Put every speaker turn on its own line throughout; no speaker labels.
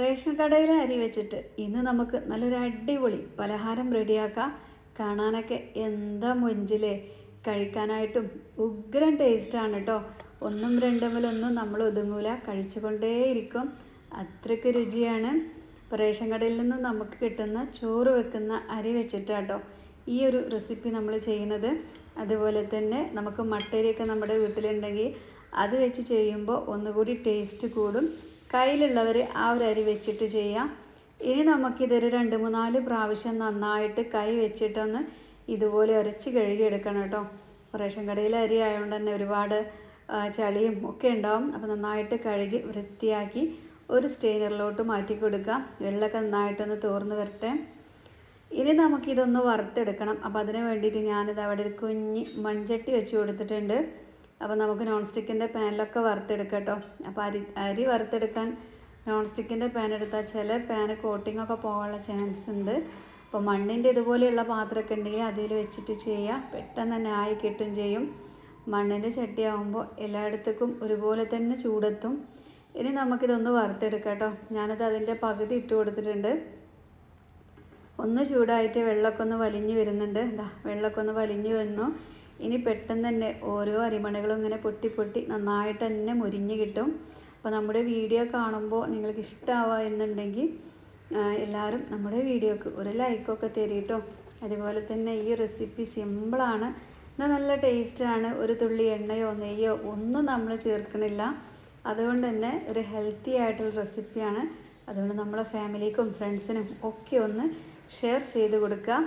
ration കടയിലെ അരി വെച്ചിട്ട് ഇന്ന് നമുക്ക് നല്ലൊരു അടിപൊളി പലഹാരം റെഡിയാക്കാം കാണാനൊക്കെ എന്താ മൊഞ്ചിലേ കഴിക്കാനായിട്ടും ഉഗ്രൻ ടേസ്റ്റാണ് കേട്ടോ ഒന്നും രണ്ടുമിലൊന്നും നമ്മൾ ഒതുങ്ങൂല കഴിച്ചുകൊണ്ടേയിരിക്കും അത്രയ്ക്ക് രുചിയാണ് റേഷൻ കടയിൽ നിന്ന് നമുക്ക് കിട്ടുന്ന ചോറ് വെക്കുന്ന അരി വെച്ചിട്ടാട്ടോ ഈ ഒരു റെസിപ്പി നമ്മൾ ചെയ്യുന്നത് അതുപോലെ തന്നെ നമുക്ക് മട്ടരിയൊക്കെ നമ്മുടെ വീട്ടിലുണ്ടെങ്കിൽ അത് വെച്ച് ചെയ്യുമ്പോൾ ഒന്നുകൂടി ടേസ്റ്റ് കൂടും കയ്യിലുള്ളവർ ആ ഒരു അരി വെച്ചിട്ട് ചെയ്യാം ഇനി നമുക്കിതൊരു രണ്ട് മൂന്നാല് പ്രാവശ്യം നന്നായിട്ട് കൈ വെച്ചിട്ടൊന്ന് ഇതുപോലെ അരച്ച് കഴുകിയെടുക്കണം കേട്ടോ റേഷൻ കടയിലെ അരി ആയതുകൊണ്ട് തന്നെ ഒരുപാട് ചളിയും ഒക്കെ ഉണ്ടാവും അപ്പോൾ നന്നായിട്ട് കഴുകി വൃത്തിയാക്കി ഒരു സ്റ്റെയിനറിലോട്ട് മാറ്റി കൊടുക്കുക വെള്ളമൊക്കെ നന്നായിട്ടൊന്ന് തോർന്ന് വരട്ടെ ഇനി നമുക്കിതൊന്ന് വറുത്തെടുക്കണം അപ്പോൾ അതിന് വേണ്ടിയിട്ട് ഞാനിത് അവിടെ ഒരു കുഞ്ഞ് മൺചട്ടി വെച്ച് കൊടുത്തിട്ടുണ്ട് അപ്പോൾ നമുക്ക് നോൺ സ്റ്റിക്കിൻ്റെ പാനിലൊക്കെ വറുത്തെടുക്കാം കേട്ടോ അപ്പോൾ അരി അരി വറുത്തെടുക്കാൻ നോൺ സ്റ്റിക്കിൻ്റെ പാൻ എടുത്താൽ ചില പാന് കോട്ടിംഗ് ഒക്കെ പോകാനുള്ള ചാൻസ് ഉണ്ട് അപ്പോൾ മണ്ണിൻ്റെ ഇതുപോലെയുള്ള പാത്രമൊക്കെ ഉണ്ടെങ്കിൽ അതിൽ വെച്ചിട്ട് ചെയ്യാം പെട്ടെന്ന് തന്നെ ആയി കിട്ടും ചെയ്യും മണ്ണിൻ്റെ ചട്ടിയാകുമ്പോൾ എല്ലായിടത്തേക്കും ഒരുപോലെ തന്നെ ചൂടെത്തും ഇനി നമുക്കിതൊന്ന് വറുത്തെടുക്കാം കേട്ടോ ഞാനത് അതിൻ്റെ പകുതി ഇട്ട് കൊടുത്തിട്ടുണ്ട് ഒന്ന് ചൂടായിട്ട് വെള്ളമൊക്കെ ഒന്ന് വലിഞ്ഞ് വരുന്നുണ്ട് എന്താ വെള്ളമൊക്കെ ഒന്ന് വലിഞ്ഞ് വന്നു ഇനി പെട്ടെന്ന് തന്നെ ഓരോ അരിമണകളും ഇങ്ങനെ പൊട്ടി പൊട്ടി നന്നായിട്ട് തന്നെ മുരിഞ്ഞ് കിട്ടും അപ്പോൾ നമ്മുടെ വീഡിയോ കാണുമ്പോൾ നിങ്ങൾക്ക് ഇഷ്ടമാവുക എന്നുണ്ടെങ്കിൽ എല്ലാവരും നമ്മുടെ വീഡിയോക്ക് ഒരു ലൈക്കൊക്കെ തരിയിട്ടോ അതുപോലെ തന്നെ ഈ റെസിപ്പി സിമ്പിളാണ് എന്നാൽ നല്ല ടേസ്റ്റാണ് ഒരു തുള്ളി എണ്ണയോ നെയ്യോ ഒന്നും നമ്മൾ ചേർക്കണില്ല അതുകൊണ്ട് തന്നെ ഒരു ഹെൽത്തി ആയിട്ടുള്ള റെസിപ്പിയാണ് അതുകൊണ്ട് നമ്മളെ ഫാമിലിക്കും ഫ്രണ്ട്സിനും ഒക്കെ ഒന്ന് ഷെയർ ചെയ്ത് കൊടുക്കുക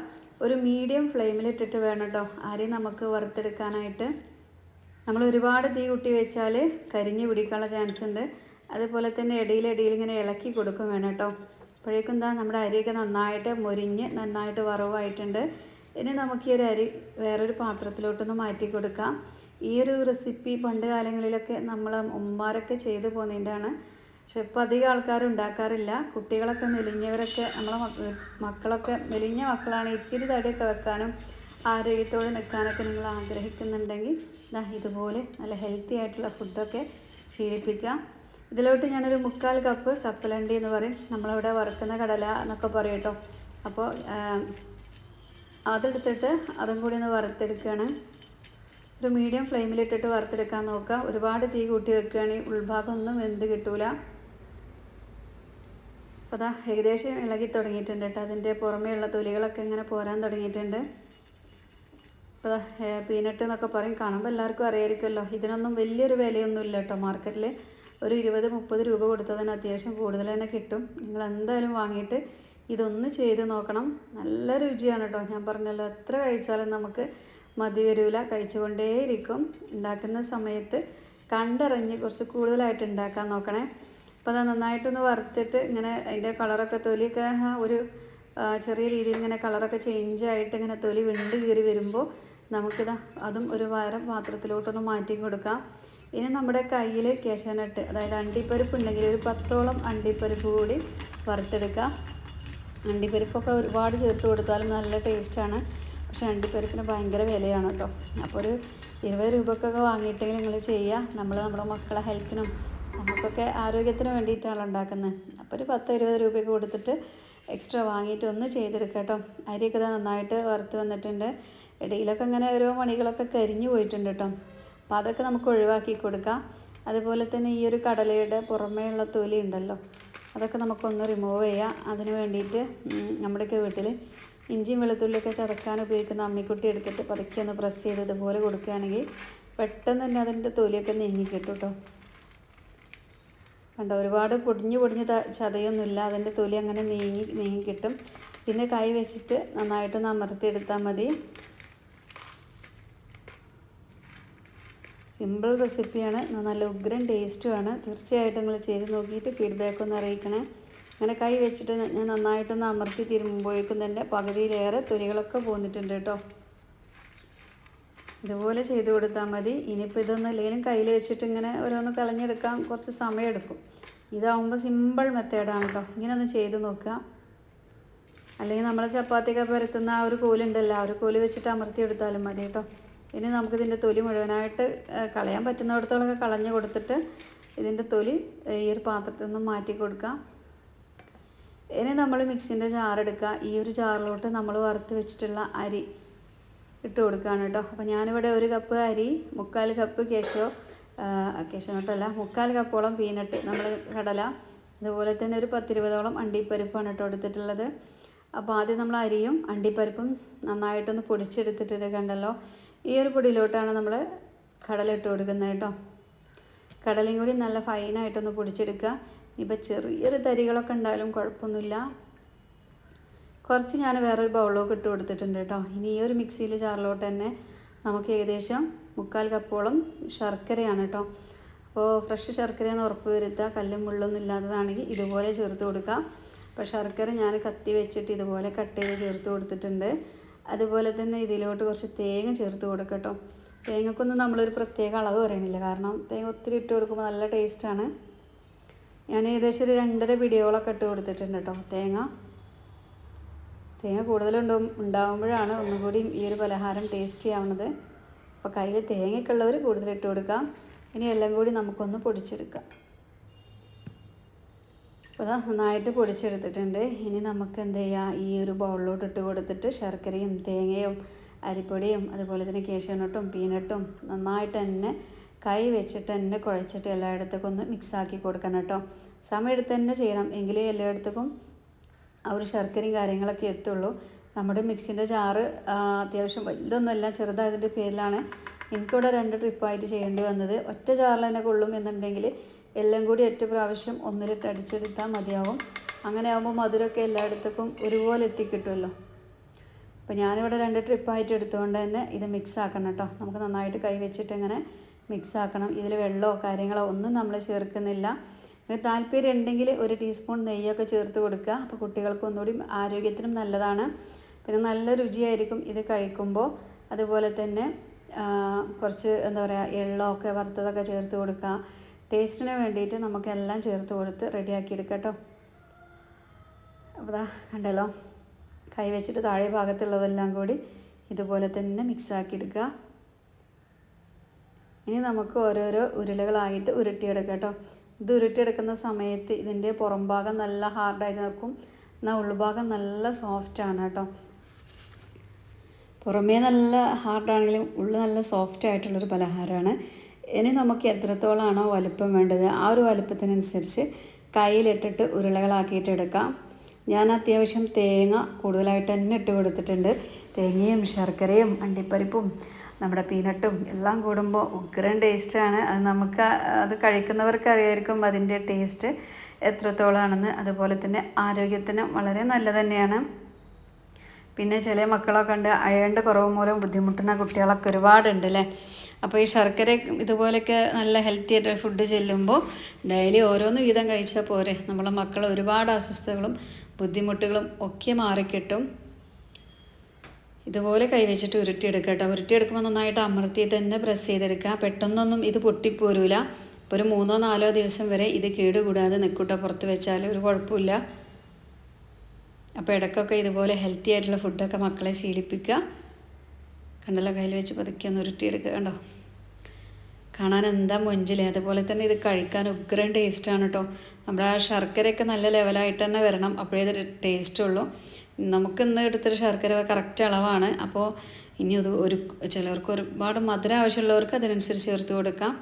ഒരു മീഡിയം ഫ്ലെയിമിലിട്ടിട്ട് വേണം കേട്ടോ അരി നമുക്ക് വറുത്തെടുക്കാനായിട്ട് നമ്മൾ ഒരുപാട് തീ കൂട്ടി വെച്ചാൽ കരിഞ്ഞ് പിടിക്കാനുള്ള ചാൻസ് ഉണ്ട് അതുപോലെ തന്നെ ഇടയിലിടയിൽ ഇങ്ങനെ ഇളക്കി കൊടുക്കും വേണം കേട്ടോ അപ്പോഴേക്കും എന്താ നമ്മുടെ അരിയൊക്കെ നന്നായിട്ട് മുരിഞ്ഞ് നന്നായിട്ട് വറവായിട്ടുണ്ട് ഇനി നമുക്ക് ഈ ഒരു അരി വേറൊരു പാത്രത്തിലോട്ടൊന്ന് മാറ്റി കൊടുക്കാം ഈ ഒരു റെസിപ്പി പണ്ട് കാലങ്ങളിലൊക്കെ നമ്മൾ ഉമ്മാരൊക്കെ ചെയ്തു പോകുന്നതിൻ്റെയാണ് പക്ഷെ ഇപ്പോൾ അധികം ആൾക്കാരും ഉണ്ടാക്കാറില്ല കുട്ടികളൊക്കെ മെലിഞ്ഞവരൊക്കെ നമ്മളെ മക്കളൊക്കെ മെലിഞ്ഞ മക്കളാണ് ഇച്ചിരി തടിയൊക്കെ വെക്കാനും ആരോഗ്യത്തോടെ നിൽക്കാനൊക്കെ നിങ്ങൾ ആഗ്രഹിക്കുന്നുണ്ടെങ്കിൽ ഇതാ ഇതുപോലെ നല്ല ഹെൽത്തി ആയിട്ടുള്ള ഫുഡൊക്കെ ശീലിപ്പിക്കുക ഇതിലോട്ട് ഞാനൊരു മുക്കാൽ കപ്പ് കപ്പലണ്ടി എന്ന് പറയും നമ്മളിവിടെ വറുക്കുന്ന കടല എന്നൊക്കെ പറയും കേട്ടോ അപ്പോൾ അതെടുത്തിട്ട് അതും കൂടി ഒന്ന് വറുത്തെടുക്കുകയാണ് ഒരു മീഡിയം ഫ്ലെയിമിലിട്ടിട്ട് വറുത്തെടുക്കാൻ നോക്കുക ഒരുപാട് തീ കൂട്ടി വെക്കുകയാണെങ്കിൽ ഉൾഭാഗമൊന്നും വെന്ത് കിട്ടൂല അപ്പോൾ അതാ ഏകദേശം ഇളകി തുടങ്ങിയിട്ടുണ്ട് കേട്ടോ അതിൻ്റെ പുറമേയുള്ള തൊലികളൊക്കെ ഇങ്ങനെ പോരാൻ തുടങ്ങിയിട്ടുണ്ട് അതാ പീനട്ട് എന്നൊക്കെ പറയും കാണുമ്പോൾ എല്ലാവർക്കും അറിയായിരിക്കുമല്ലോ ഇതിനൊന്നും വലിയൊരു വിലയൊന്നുമില്ല കേട്ടോ മാർക്കറ്റിൽ ഒരു ഇരുപത് മുപ്പത് രൂപ കൊടുത്താൽ തന്നെ അത്യാവശ്യം കൂടുതൽ തന്നെ കിട്ടും നിങ്ങൾ എന്തായാലും വാങ്ങിയിട്ട് ഇതൊന്ന് ചെയ്ത് നോക്കണം നല്ല രുചിയാണ് കേട്ടോ ഞാൻ പറഞ്ഞല്ലോ എത്ര കഴിച്ചാലും നമുക്ക് മതി വരില്ല കഴിച്ചുകൊണ്ടേയിരിക്കും ഉണ്ടാക്കുന്ന സമയത്ത് കണ്ടറിഞ്ഞ് കുറച്ച് കൂടുതലായിട്ട് ഉണ്ടാക്കാൻ നോക്കണേ അപ്പോൾ അത് നന്നായിട്ടൊന്ന് വറുത്തിട്ട് ഇങ്ങനെ അതിൻ്റെ കളറൊക്കെ തൊലിയൊക്കെ ഒരു ചെറിയ രീതിയിൽ ഇങ്ങനെ കളറൊക്കെ ചേഞ്ച് ആയിട്ട് ഇങ്ങനെ തൊലി വിണ്ട് കീറി വരുമ്പോൾ നമുക്കിത് അതും ഒരു വാരം പാത്രത്തിലോട്ടൊന്ന് മാറ്റി കൊടുക്കാം ഇനി നമ്മുടെ കയ്യിൽ കേശനട്ട് അതായത് അണ്ടിപ്പരിപ്പ് ഉണ്ടെങ്കിൽ ഒരു പത്തോളം അണ്ടിപ്പരിപ്പ് കൂടി വറുത്തെടുക്കാം അണ്ടിപ്പരിപ്പൊക്കെ ഒരുപാട് ചേർത്ത് കൊടുത്താലും നല്ല ടേസ്റ്റാണ് പക്ഷെ അണ്ടിപ്പരിപ്പിന് ഭയങ്കര വിലയാണ് കേട്ടോ അപ്പോൾ ഒരു ഇരുപത് രൂപക്കൊക്കെ വാങ്ങിയിട്ടെങ്കിൽ നിങ്ങൾ ചെയ്യുക നമ്മൾ നമ്മുടെ മക്കളെ ഹെൽത്തിനും നമുക്കൊക്കെ ആരോഗ്യത്തിന് വേണ്ടിയിട്ടാണ് ഉണ്ടാക്കുന്നത് അപ്പോൾ ഒരു പത്ത് ഇരുപത് രൂപയ്ക്ക് കൊടുത്തിട്ട് എക്സ്ട്രാ വാങ്ങിയിട്ട് ഒന്ന് ചെയ്തെടുക്കുക കേട്ടോ അരിയൊക്കെ നന്നായിട്ട് വറുത്ത് വന്നിട്ടുണ്ട് ഇടയിലൊക്കെ ഇങ്ങനെ ഓരോ മണികളൊക്കെ കരിഞ്ഞു പോയിട്ടുണ്ട് കേട്ടോ അപ്പോൾ അതൊക്കെ നമുക്ക് ഒഴിവാക്കി കൊടുക്കാം അതുപോലെ തന്നെ ഈ ഒരു കടലയുടെ പുറമേയുള്ള തൊലി ഉണ്ടല്ലോ അതൊക്കെ നമുക്കൊന്ന് റിമൂവ് ചെയ്യാം അതിന് വേണ്ടിയിട്ട് നമ്മുടെയൊക്കെ വീട്ടിൽ ഇഞ്ചിയും വെളുത്തുള്ളിയൊക്കെ ചതക്കാൻ ഉപയോഗിക്കുന്ന അമ്മിക്കുട്ടി എടുത്തിട്ട് പതുക്കെ ഒന്ന് പ്രസ് ചെയ്ത് ഇതുപോലെ കൊടുക്കുകയാണെങ്കിൽ പെട്ടെന്ന് തന്നെ അതിൻ്റെ തൊലിയൊക്കെ നീങ്ങിക്കിട്ടും കേട്ടോ കണ്ടോ ഒരുപാട് പൊടിഞ്ഞ് പൊടിഞ്ഞ് ചതയൊന്നുമില്ല അതിൻ്റെ തൊലി അങ്ങനെ നീങ്ങി നീങ്ങി കിട്ടും പിന്നെ കൈ വെച്ചിട്ട് നന്നായിട്ടൊന്ന് അമർത്തിയെടുത്താൽ മതി സിമ്പിൾ റെസിപ്പിയാണ് നല്ല ഉഗ്രൻ ടേസ്റ്റുമാണ് തീർച്ചയായിട്ടും നിങ്ങൾ ചെയ്ത് നോക്കിയിട്ട് ഫീഡ്ബാക്ക് ഒന്ന് അറിയിക്കണേ അങ്ങനെ കൈ വെച്ചിട്ട് ഞാൻ നന്നായിട്ടൊന്ന് അമർത്തി തിരുമ്പോഴേക്കും തന്നെ പകുതിയിലേറെ തൊലികളൊക്കെ പോന്നിട്ടുണ്ട് കേട്ടോ ഇതുപോലെ ചെയ്ത് കൊടുത്താൽ മതി ഇനിയിപ്പോൾ ഇതൊന്നും ഇല്ലെങ്കിലും കയ്യിൽ വെച്ചിട്ട് ഇങ്ങനെ ഓരോന്ന് കളഞ്ഞെടുക്കാൻ കുറച്ച് സമയമെടുക്കും ഇതാവുമ്പോൾ സിമ്പിൾ മെത്തേഡാണ് കേട്ടോ ഒന്ന് ചെയ്ത് നോക്കുക അല്ലെങ്കിൽ നമ്മൾ ചപ്പാത്തിയൊക്കെ പരത്തുന്ന ആ ഒരു കോലുണ്ടല്ലോ ആ ഒരു കോല് വെച്ചിട്ട് അമർത്തിയെടുത്താലും മതി കേട്ടോ ഇനി നമുക്കിതിൻ്റെ തൊലി മുഴുവനായിട്ട് കളയാൻ പറ്റുന്നിടത്തോളൊക്കെ കളഞ്ഞു കൊടുത്തിട്ട് ഇതിൻ്റെ തൊലി ഈ ഒരു പാത്രത്തിൽ നിന്ന് മാറ്റി കൊടുക്കാം ഇനി നമ്മൾ മിക്സിൻ്റെ ചാറെടുക്കുക ഈ ഒരു ജാറിലോട്ട് നമ്മൾ വറുത്ത് വെച്ചിട്ടുള്ള അരി ഇട്ട് കൊടുക്കുകയാണ് കേട്ടോ അപ്പോൾ ഞാനിവിടെ ഒരു കപ്പ് അരി മുക്കാൽ കപ്പ് കേശോ കേശോ നോട്ടല്ല മുക്കാൽ കപ്പോളം പീനട്ട് നമ്മൾ കടല അതുപോലെ തന്നെ ഒരു പത്തിരുപതോളം അണ്ടിപ്പരിപ്പാണ് കേട്ടോ എടുത്തിട്ടുള്ളത് അപ്പോൾ ആദ്യം നമ്മൾ അരിയും അണ്ടിപ്പരിപ്പും നന്നായിട്ടൊന്ന് പൊടിച്ചെടുത്തിട്ടിട്ട് കണ്ടല്ലോ ഈ ഒരു പൊടിയിലോട്ടാണ് നമ്മൾ കടല ഇട്ട് കൊടുക്കുന്നത് കേട്ടോ കടലയും കൂടി നല്ല ഫൈനായിട്ടൊന്ന് പൊടിച്ചെടുക്കുക ഇപ്പം ചെറിയൊരു തരികളൊക്കെ ഉണ്ടായാലും കുഴപ്പമൊന്നുമില്ല കുറച്ച് ഞാൻ വേറൊരു ബൗളിലേക്ക് ഇട്ട് കൊടുത്തിട്ടുണ്ട് കേട്ടോ ഇനി ഈ ഒരു മിക്സിയിൽ ചാറിലോട്ട് തന്നെ നമുക്ക് ഏകദേശം മുക്കാൽ കപ്പോളം ശർക്കരയാണ് കേട്ടോ അപ്പോൾ ഫ്രഷ് ശർക്കരയെന്ന് ഉറപ്പ് വരുത്തുക കല്ലും മുള്ളൊന്നും ഇല്ലാത്തതാണെങ്കിൽ ഇതുപോലെ ചേർത്ത് കൊടുക്കുക അപ്പോൾ ശർക്കര ഞാൻ കത്തി വെച്ചിട്ട് ഇതുപോലെ കട്ട് ചെയ്ത് ചേർത്ത് കൊടുത്തിട്ടുണ്ട് അതുപോലെ തന്നെ ഇതിലോട്ട് കുറച്ച് തേങ്ങ ചേർത്ത് കൊടുക്കട്ടോ തേങ്ങക്കൊന്നും നമ്മളൊരു പ്രത്യേക അളവ് പറയണില്ല കാരണം തേങ്ങ ഒത്തിരി ഇട്ട് കൊടുക്കുമ്പോൾ നല്ല ടേസ്റ്റാണ് ഞാൻ ഏകദേശം ഒരു രണ്ടര പിടിയോളൊക്കെ ഇട്ട് കൊടുത്തിട്ടുണ്ട് കേട്ടോ തേങ്ങ തേങ്ങ കൂടുതലുണ്ട് ഉണ്ടാകുമ്പോഴാണ് ഒന്നുകൂടി ഈ ഒരു പലഹാരം ടേസ്റ്റി ആവുന്നത് അപ്പോൾ കയ്യിൽ തേങ്ങയ്ക്കുള്ളവർ കൂടുതലിട്ട് കൊടുക്കാം ഇനി എല്ലാം കൂടി നമുക്കൊന്ന് പൊടിച്ചെടുക്കാം അപ്പോൾ അതാ നന്നായിട്ട് പൊടിച്ചെടുത്തിട്ടുണ്ട് ഇനി നമുക്ക് എന്ത് ചെയ്യാം ഈ ഒരു ബൗളിലോട്ട് ഇട്ട് കൊടുത്തിട്ട് ശർക്കരയും തേങ്ങയും അരിപ്പൊടിയും അതുപോലെ തന്നെ കേശവനട്ടും പീനട്ടും നന്നായിട്ട് തന്നെ കൈ വെച്ചിട്ട് തന്നെ കുഴച്ചിട്ട് എല്ലായിടത്തേക്കും ഒന്ന് മിക്സാക്കി കൊടുക്കണം കേട്ടോ എടുത്ത് തന്നെ ചെയ്യണം എങ്കിലേ എല്ലായിടത്തേക്കും ആ ഒരു ശർക്കരയും കാര്യങ്ങളൊക്കെ എത്തുള്ളൂ നമ്മുടെ മിക്സിൻ്റെ ചാറ് അത്യാവശ്യം വലുതൊന്നുമല്ല ചെറുതായതിൻ്റെ പേരിലാണ് എനിക്കിവിടെ രണ്ട് ട്രിപ്പായിട്ട് ചെയ്യേണ്ടി വന്നത് ഒറ്റ ചാറിൽ തന്നെ കൊള്ളും എന്നുണ്ടെങ്കിൽ എല്ലാം കൂടി ഒറ്റ പ്രാവശ്യം ഒന്നിലിട്ട് അടിച്ചെടുത്താൽ മതിയാവും അങ്ങനെ ആകുമ്പോൾ മധുരമൊക്കെ എല്ലായിടത്തേക്കും ഒരുപോലെ എത്തിക്കിട്ടുമല്ലോ അപ്പോൾ ഞാനിവിടെ രണ്ട് ട്രിപ്പായിട്ട് എടുത്തുകൊണ്ട് തന്നെ ഇത് മിക്സ് ആക്കണം കേട്ടോ നമുക്ക് നന്നായിട്ട് കൈ വെച്ചിട്ട് ഇങ്ങനെ മിക്സ് ആക്കണം ഇതിൽ വെള്ളമോ കാര്യങ്ങളോ ഒന്നും നമ്മൾ ചേർക്കുന്നില്ല നിങ്ങൾക്ക് താല്പര്യം ഉണ്ടെങ്കിൽ ഒരു ടീസ്പൂൺ നെയ്യൊക്കെ ചേർത്ത് കൊടുക്കുക അപ്പോൾ കുട്ടികൾക്ക് ഒന്നുകൂടി ആരോഗ്യത്തിനും നല്ലതാണ് പിന്നെ നല്ല രുചിയായിരിക്കും ഇത് കഴിക്കുമ്പോൾ അതുപോലെ തന്നെ കുറച്ച് എന്താ പറയുക എള്ളമൊക്കെ വറുത്തതൊക്കെ ചേർത്ത് കൊടുക്കുക ടേസ്റ്റിന് വേണ്ടിയിട്ട് നമുക്കെല്ലാം ചേർത്ത് കൊടുത്ത് റെഡിയാക്കി എടുക്കാം കേട്ടോ അപ്പോൾ കണ്ടല്ലോ കൈ വെച്ചിട്ട് താഴെ ഭാഗത്തുള്ളതെല്ലാം കൂടി ഇതുപോലെ തന്നെ മിക്സാക്കി എടുക്കുക ഇനി നമുക്ക് ഓരോരോ ഉരുളകളായിട്ട് ഉരുട്ടിയെടുക്കാം കേട്ടോ ഇത് എടുക്കുന്ന സമയത്ത് ഇതിൻ്റെ പുറംഭാഗം നല്ല ഹാർഡായിട്ട് നിൽക്കും എന്നാൽ ഉൾഭാഗം നല്ല സോഫ്റ്റാണ് കേട്ടോ പുറമേ നല്ല ഹാർഡാണെങ്കിലും ഉള്ളു നല്ല സോഫ്റ്റ് ആയിട്ടുള്ളൊരു പലഹാരമാണ് ഇനി നമുക്ക് എത്രത്തോളമാണോ വലുപ്പം വേണ്ടത് ആ ഒരു വലുപ്പത്തിനനുസരിച്ച് കയ്യിലിട്ടിട്ട് ഉരുളകളാക്കിയിട്ട് എടുക്കാം ഞാൻ അത്യാവശ്യം തേങ്ങ കൂടുതലായിട്ട് തന്നെ ഇട്ട് കൊടുത്തിട്ടുണ്ട് തേങ്ങയും ശർക്കരയും അണ്ടിപ്പരിപ്പും നമ്മുടെ പീനട്ടും എല്ലാം കൂടുമ്പോൾ ഉഗ്രൻ ടേസ്റ്റാണ് അത് നമുക്ക് അത് കഴിക്കുന്നവർക്ക് അറിയായിരിക്കും അതിൻ്റെ ടേസ്റ്റ് എത്രത്തോളാണെന്ന് അതുപോലെ തന്നെ ആരോഗ്യത്തിന് വളരെ നല്ല തന്നെയാണ് പിന്നെ ചില മക്കളൊക്കെ ഉണ്ട് അയേണ്ട കുറവ് മൂലം ബുദ്ധിമുട്ടുന്ന കുട്ടികളൊക്കെ ഒരുപാടുണ്ട് അല്ലേ അപ്പോൾ ഈ ശർക്കര ഇതുപോലെയൊക്കെ നല്ല ഹെൽത്തി ആയിട്ട് ഫുഡ് ചെല്ലുമ്പോൾ ഡെയിലി ഓരോന്ന് വീതം കഴിച്ചാൽ പോരെ നമ്മളെ മക്കൾ ഒരുപാട് അസ്വസ്ഥതകളും ബുദ്ധിമുട്ടുകളും ഒക്കെ മാറിക്കിട്ടും ഇതുപോലെ കൈവച്ചിട്ട് ഉരുട്ടിയെടുക്കുക കേട്ടോ ഉരുട്ടിയെടുക്കുമ്പോൾ നന്നായിട്ട് അമർത്തിയിട്ട് തന്നെ പ്രസ് ചെയ്തെടുക്കുക പെട്ടെന്നൊന്നും ഇത് പൊട്ടിപ്പോരൂല ഇപ്പോൾ ഒരു മൂന്നോ നാലോ ദിവസം വരെ ഇത് കേടുകൂടാതെ നിൽക്കൂട്ടോ പുറത്ത് വെച്ചാൽ ഒരു കുഴപ്പമില്ല അപ്പോൾ ഇടയ്ക്കൊക്കെ ഇതുപോലെ ഹെൽത്തി ആയിട്ടുള്ള ഫുഡൊക്കെ മക്കളെ ശീലിപ്പിക്കുക കണ്ടല്ലോ കയ്യിൽ വെച്ച് പതുക്കി ഒന്ന് ഉരുട്ടിയെടുക്കുക കണ്ടോ കാണാൻ എന്താ മൊഞ്ചിലേ അതുപോലെ തന്നെ ഇത് കഴിക്കാൻ ഉഗ്രൻ ടേസ്റ്റാണ് കേട്ടോ നമ്മുടെ ആ ശർക്കരയൊക്കെ നല്ല ലെവലായിട്ട് തന്നെ വരണം അപ്പോഴേ ഇത് ടേസ്റ്റ് ഉള്ളൂ നമുക്കിന്ന് എടുത്തൊരു ശർക്കര കറക്റ്റ് അളവാണ് അപ്പോൾ ഇനി അത് ഒരു ചിലർക്ക് ഒരുപാട് മധുരം ആവശ്യമുള്ളവർക്ക് അതിനനുസരിച്ച് ചേർത്ത് കൊടുക്കാം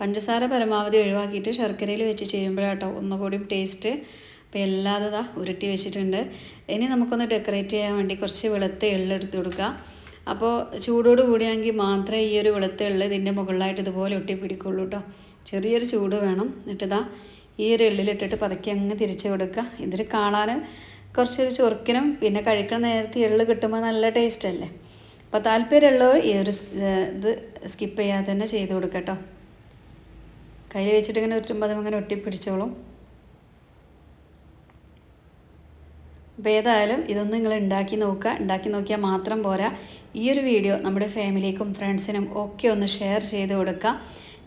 പഞ്ചസാര പരമാവധി ഒഴിവാക്കിയിട്ട് ശർക്കരയിൽ വെച്ച് ചെയ്യുമ്പോഴാട്ടോ ഒന്നുകൂടിയും ടേസ്റ്റ് അപ്പോൾ എല്ലാതും ഇതാ ഉരുട്ടി വെച്ചിട്ടുണ്ട് ഇനി നമുക്കൊന്ന് ഡെക്കറേറ്റ് ചെയ്യാൻ വേണ്ടി കുറച്ച് വെളുത്ത എള്ളെടുത്ത് കൊടുക്കുക അപ്പോൾ ചൂടോട് കൂടിയാണെങ്കിൽ മാത്രമേ ഈ ഒരു വെളുത്ത എള്ള് ഇതിൻ്റെ മുകളിലായിട്ട് ഇതുപോലെ ഒട്ടി പിടിക്കുള്ളൂ കേട്ടോ ചെറിയൊരു ചൂട് വേണം എന്നിട്ട് ഇതാ ഈ ഒരു എള്ളിലിട്ടിട്ട് പതുക്കി അങ്ങ് തിരിച്ചു കൊടുക്കുക ഇതിൽ കാണാനും കുറച്ചൊരു ചൊറുക്കിനും പിന്നെ കഴിക്കണ നേരത്തെ എള്ളു കിട്ടുമ്പോൾ നല്ല ടേസ്റ്റ് അല്ലേ അപ്പോൾ താല്പര്യമുള്ളവർ ഈ ഒരു ഇത് സ്കിപ്പ് ചെയ്യാതെ തന്നെ ചെയ്ത് കൊടുക്കട്ടോ കയ്യിൽ വെച്ചിട്ട് ഇങ്ങനെ ഉറ്റുമ്പോൾ അങ്ങനെ ഒട്ടിപ്പിടിച്ചോളും അപ്പോൾ ഏതായാലും ഇതൊന്നും നിങ്ങൾ ഉണ്ടാക്കി നോക്കുക ഉണ്ടാക്കി നോക്കിയാൽ മാത്രം പോരാ ഈ ഒരു വീഡിയോ നമ്മുടെ ഫാമിലിക്കും ഫ്രണ്ട്സിനും ഒക്കെ ഒന്ന് ഷെയർ ചെയ്ത് കൊടുക്കുക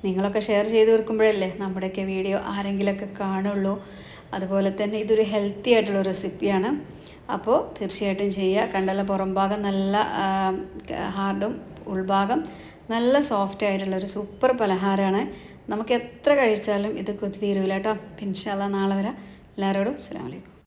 നിങ്ങളൊക്കെ ഷെയർ ചെയ്ത് കൊടുക്കുമ്പോഴല്ലേ നമ്മുടെയൊക്കെ വീഡിയോ ആരെങ്കിലുമൊക്കെ കാണുള്ളൂ അതുപോലെ തന്നെ ഇതൊരു ഹെൽത്തി ആയിട്ടുള്ള റെസിപ്പിയാണ് അപ്പോൾ തീർച്ചയായിട്ടും ചെയ്യുക കണ്ടല്ല പുറംഭാഗം നല്ല ഹാർഡും ഉൾഭാഗം നല്ല സോഫ്റ്റ് ആയിട്ടുള്ള ഒരു സൂപ്പർ പലഹാരമാണ് നമുക്ക് എത്ര കഴിച്ചാലും ഇത് കൊത്തി തീരുവില്ല കേട്ടോ പിൻഷാല നാളെ വരാം എല്ലാവരോടും അസ്സാം വലൈക്കും